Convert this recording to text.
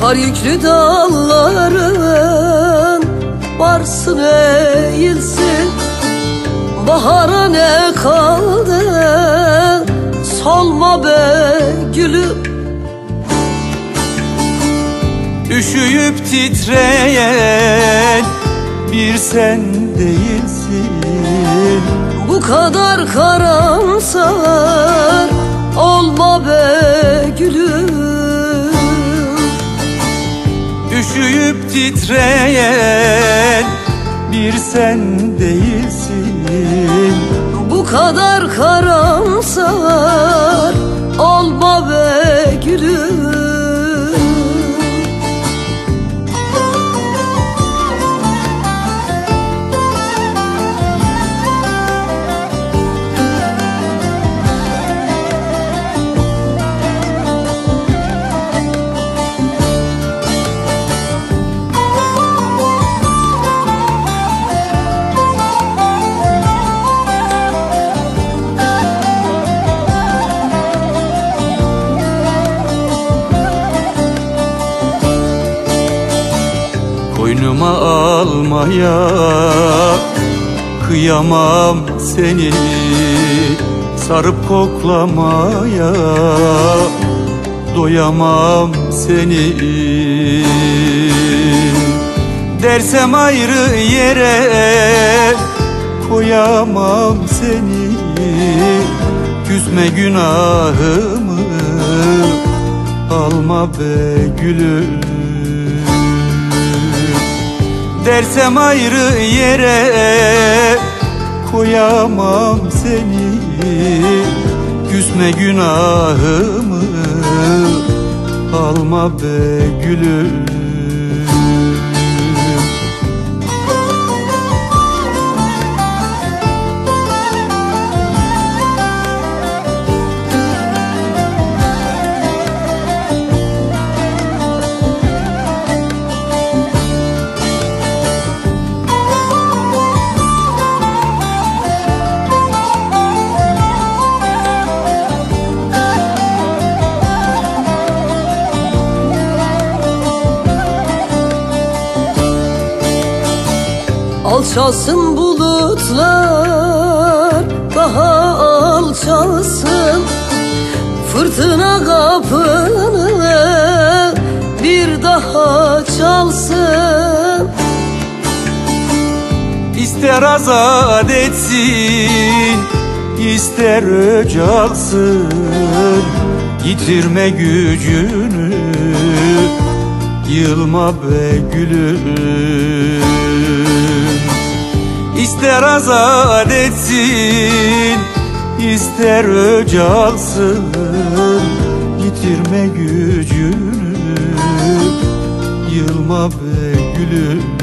Kar yüklü dalların varsın eğilsin. Bahara ne kaldı? Solma be gülüm. Üşüyüp titreyen bir sen değilsin. Bu kadar karamsar olma be gülüm Üşüyüp titreyen bir sen değilsin. Bu kadar karamsar olma be gülüm Koynuma almaya kıyamam seni. Sarıp koklamaya doyamam seni. Dersem ayrı yere koyamam seni. Küsme günahımı alma be gülüm Dersem ayrı yere koyamam seni. Küsme günahımı alma be gülüm Alçalsın bulutlar daha alçalsın. Fırtına kapını bir daha çalsın. İster azat etsin ister öc alsın Yitirme gücünü Yılma be gülüm İster azat etsin ister öc alsın Yitirme gücünü Yılma be gülüm